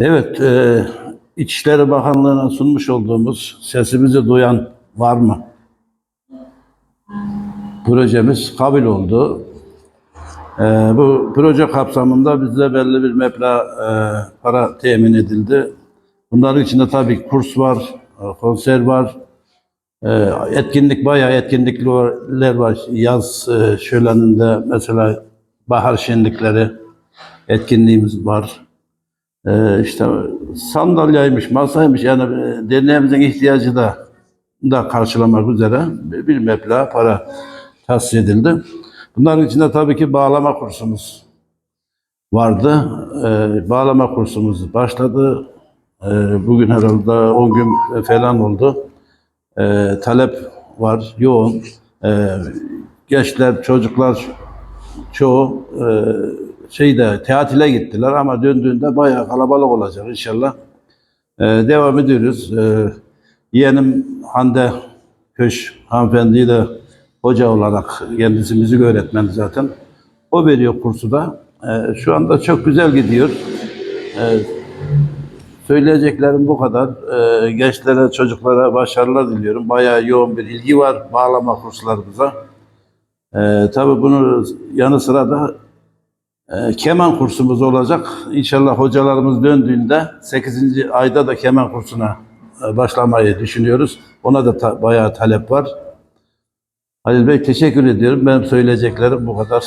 Evet, e, İçişleri Bakanlığı'na sunmuş olduğumuz sesimizi duyan var mı? Projemiz kabul oldu. E, bu proje kapsamında bize belli bir meblağ e, para temin edildi. Bunların içinde tabii kurs var, e, konser var, e, etkinlik bayağı etkinlikler var. Yaz e, şöleninde mesela bahar şenlikleri etkinliğimiz var. Ee, işte sandalyeymiş, masaymış yani e, derneğimizin ihtiyacı da da karşılamak üzere bir meblağ para tahsis edildi. Bunların içinde tabii ki bağlama kursumuz vardı. Ee, bağlama kursumuz başladı. Ee, bugün herhalde 10 gün falan oldu. Ee, talep var, yoğun. Ee, gençler, çocuklar çoğu e, şeyde tatile gittiler ama döndüğünde bayağı kalabalık olacak inşallah. E, devam ediyoruz. E, yeğenim Hande Köş hanımefendiyi de hoca olarak kendisi müzik öğretmeni zaten. O veriyor kursu da. E, şu anda çok güzel gidiyor. E, söyleyeceklerim bu kadar. E, gençlere, çocuklara başarılar diliyorum. Bayağı yoğun bir ilgi var bağlama kurslarımıza. Ee, tabii bunun yanı sıra da e, keman kursumuz olacak. İnşallah hocalarımız döndüğünde 8. ayda da keman kursuna e, başlamayı düşünüyoruz. Ona da ta- bayağı talep var. Halil Bey teşekkür ediyorum. Benim söyleyeceklerim bu kadar.